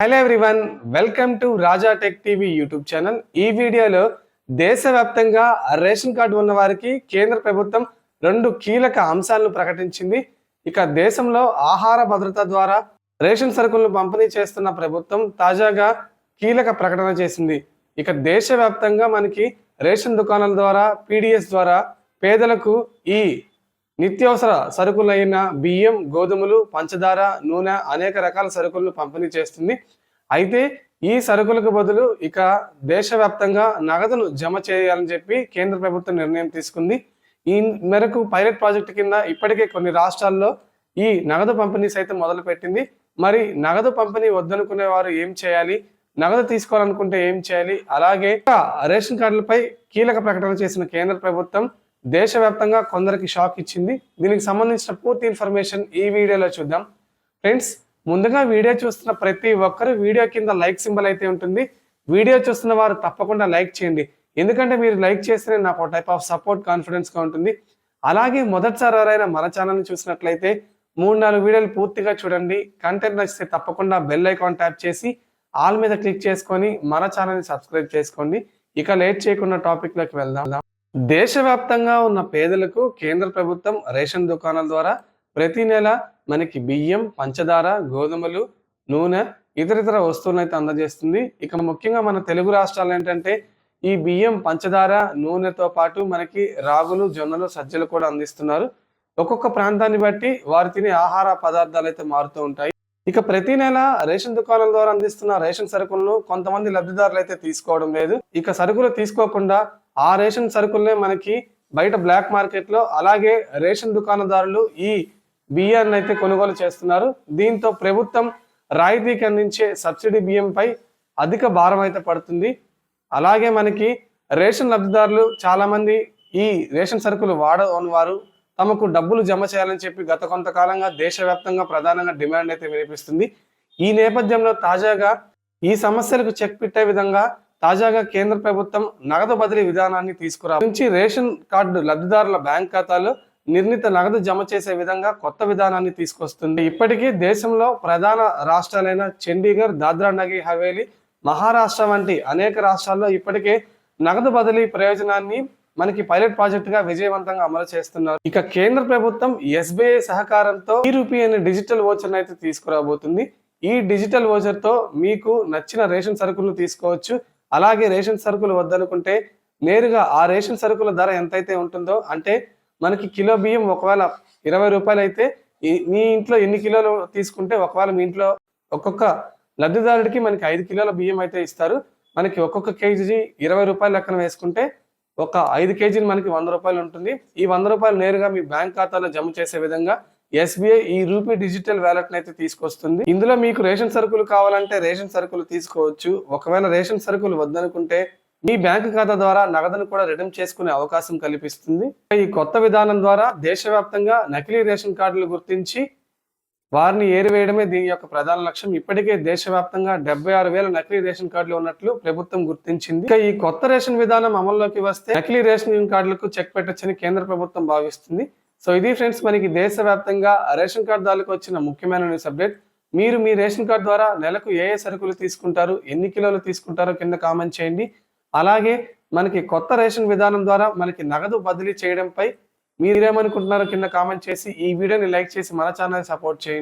Hello everyone welcome to Raja tech TV YouTube channel ఈ వీడియోలో దేశవ్యాప్తంగా రేషన్ కార్డు ఉన్న వారికి కేంద్ర ప్రభుత్వం రెండు కీలక అంశాలను ప్రకటించింది. ఇక దేశంలో ఆహార భద్రత ద్వారా రేషన్ సరుకులను పంపిణీ చేస్తున్న ప్రభుత్వం తాజాగా కీలక ప్రకటన చేసింది. ఇక దేశవ్యాప్తంగా మనకి రేషన్ దుకాణాల ద్వారా పీడిఎస్ ద్వారా పేదలకు ఈ నిత్యావసర సరుకులైన బియ్యం గోధుమలు పంచదార నూనె అనేక రకాల సరుకులను పంపిణీ చేస్తుంది. అయితే ఈ సరుకులకు బదులు ఇక దేశవ్యాప్తంగా నగదును జమ చేయాలని చెప్పి కేంద్ర ప్రభుత్వం నిర్ణయం తీసుకుంది. ఈ మేరకు పైలట్ ప్రాజెక్టు కింద ఇప్పటికే కొన్ని రాష్ట్రాల్లో ఈ నగదు పంపిణీ సైతం మొదలుపెట్టింది. మరి నగదు పంపిణీ వద్దనుకునే వారు ఏం చేయాలి? నగదు తీసుకోవాలనుకుంటే ఏం చేయాలి? అలాగే రేషన్ కార్డులపై కీలక ప్రకటన చేసిన కేంద్ర ప్రభుత్వం దేశవ్యాప్తంగా కొందరికి షాక్ ఇచ్చింది. దీనికి సంబంధించిన పూర్తి ఇన్ఫర్మేషన్ ఈ వీడియోలో చూద్దాం. ఫ్రెండ్స్ ముందుగా వీడియో చూస్తున్న ప్రతి ఒక్కరు వీడియో కింద లైక్ సింబల్ అయితే ఉంటుంది. వీడియో చూస్తున్న వారు తప్పకుండా లైక్ చేయండి. ఎందుకంటే మీరు లైక్ చేస్తేనే నాకు ఒక టైప్ ఆఫ్ సపోర్ట్ కాన్ఫిడెన్స్గా ఉంటుంది. అలాగే మొదటిసారి ఎవరైనా మన ఛానల్ని చూసినట్లయితే మూడు నాలుగు వీడియోలు పూర్తిగా చూడండి. కంటెంట్ నచ్చితే తప్పకుండా బెల్ ఐకాన్ ట్యాప్ చేసి ఆల్ మీద క్లిక్ చేసుకొని మన ఛానల్ని సబ్స్క్రైబ్ చేసుకోండి. ఇక లేట్ చేయకుండా టాపిక్లోకి వెళ్దాం. దేశవ్యాప్తంగా ఉన్న పేదలకు కేంద్ర ప్రభుత్వం రేషన్ దుకాణాల ద్వారా ప్రతి నెల మనకి బియ్యం పంచదార గోధుమలు నూనె ఇతర ఇతర వస్తువులను అయితే అందజేస్తుంది. ఇక ముఖ్యంగా మన తెలుగు రాష్ట్రాలు ఏంటంటే ఈ బియ్యం పంచదార నూనెతో పాటు మనకి రాగులు జొన్నలు సజ్జలు కూడా అందిస్తున్నారు. ఒక్కొక్క ప్రాంతాన్ని బట్టి వారు తినే ఆహార పదార్థాలు అయితే మారుతూ ఉంటాయి. ఇక ప్రతి నెల రేషన్ దుకాణాల ద్వారా అందిస్తున్న రేషన్ సరుకులను కొంతమంది లబ్ధిదారులు అయితే తీసుకోవడం లేదు. ఇక సరుకులు తీసుకోకుండా ఆ రేషన్ సరుకులనే మనకి బయట బ్లాక్ మార్కెట్లో అలాగే రేషన్ దుకాణదారులు ఈ బియ్యాన్ని అయితే కొనుగోలు చేస్తున్నారు. దీంతో ప్రభుత్వం రాయితీకి అందించే సబ్సిడీ బియ్యంపై అధిక భారం అయితే పడుతుంది. అలాగే మనకి రేషన్ లబ్ధిదారులు చాలామంది ఈ రేషన్ సరుకులు వాడని వారు తమకు డబ్బులు జమ చేయాలని చెప్పి గత కొంతకాలంగా దేశవ్యాప్తంగా ప్రధానంగా డిమాండ్ అయితే వినిపిస్తుంది. ఈ నేపథ్యంలో తాజాగా ఈ సమస్యలకు చెక్ పెట్టే విధంగా తాజాగా కేంద్ర ప్రభుత్వం నగదు బదిలీ విధానాన్ని తీసుకురా నుంచి రేషన్ కార్డు లబ్ధిదారుల బ్యాంక్ ఖాతాలు నిర్ణీత నగదు జమ చేసే విధంగా కొత్త విధానాన్ని తీసుకొస్తుంది. ఇప్పటికీ దేశంలో ప్రధాన రాష్ట్రాలైన చండీగఢ్ దాద్రా నగర్ హవేలీ మహారాష్ట్ర వంటి అనేక రాష్ట్రాల్లో ఇప్పటికే నగదు బదిలీ ప్రయోజనాన్ని మనకి పైలట్ ప్రాజెక్ట్గా విజయవంతంగా అమలు చేస్తున్నారు. ఇక కేంద్ర ప్రభుత్వం ఎస్బీఐ సహకారంతో ఈ రూపీ అనే డిజిటల్ ఓచర్ అయితే తీసుకురాబోతుంది. ఈ డిజిటల్ ఓచర్తో మీకు నచ్చిన రేషన్ సరుకులను తీసుకోవచ్చు. అలాగే రేషన్ సరుకులు వద్దనుకుంటే నేరుగా ఆ రేషన్ సరుకుల ధర ఎంతైతే ఉంటుందో అంటే మనకి కిలో బియ్యం ఒకవేళ ఇరవై రూపాయలు అయితే మీ ఇంట్లో ఎన్ని కిలోలు తీసుకుంటే ఒకవేళ మీ ఇంట్లో ఒక్కొక్క లబ్ధిదారుడికి మనకి ఐదు కిలోల బియ్యం అయితే ఇస్తారు. మనకి ఒక్కొక్క కేజీ ఇరవై రూపాయల లెక్కన వేసుకుంటే ఒక ఐదు కేజీలు మనకి వంద రూపాయలు ఉంటుంది. ఈ వంద రూపాయలు నేరుగా మీ బ్యాంక్ ఖాతాలో జమ చేసే విధంగా ఎస్బీఐ ఈ రూపీ డిజిటల్ వ్యాలెట్ అయితే తీసుకొస్తుంది. ఇందులో మీకు రేషన్ సరుకులు కావాలంటే రేషన్ సరుకులు తీసుకోవచ్చు. ఒకవేళ రేషన్ సరుకులు వద్దనుకుంటే మీ బ్యాంక్ ఖాతా ద్వారా నగదును కూడా రిటర్న్ చేసుకునే అవకాశం కల్పిస్తుంది. ఈ కొత్త విధానం ద్వారా దేశవ్యాప్తంగా నకిలీ రేషన్ కార్డులు గుర్తించి వారిని ఏరివేయడమే దీని యొక్క ప్రధాన లక్ష్యం. ఇప్పటికే దేశవ్యాప్తంగా డెబ్బై ఆరు వేల నకిలీ రేషన్ కార్డులు ఉన్నట్లు ప్రభుత్వం గుర్తించింది. ఇక ఈ కొత్త రేషన్ విధానం అమల్లోకి వస్తే నకిలీ రేషన్ కార్డులకు చెక్ పెట్టొచ్చని కేంద్ర ప్రభుత్వం భావిస్తుంది. సో ఇది ఫ్రెండ్స్ మనకి దేశవ్యాప్తంగా రేషన్ కార్డుదారులకు వచ్చిన ముఖ్యమైన న్యూస్ అప్డేట్ మీరు మీ రేషన్ కార్డు ద్వారా నెలకు ఏ ఏ సరుకులు తీసుకుంటారు ఎన్ని కిలోలు తీసుకుంటారో కింద కామెంట్ చేయండి. అలాగే మనకి కొత్త రేషన్ విధానం ద్వారా మనకి నగదు బదిలీ చేయడంపై మీరేమనుకుంటున్నారో కింద కామెంట్ చేసి ఈ వీడియోని లైక్ చేసి మన ఛానల్ సపోర్ట్ చేయండి.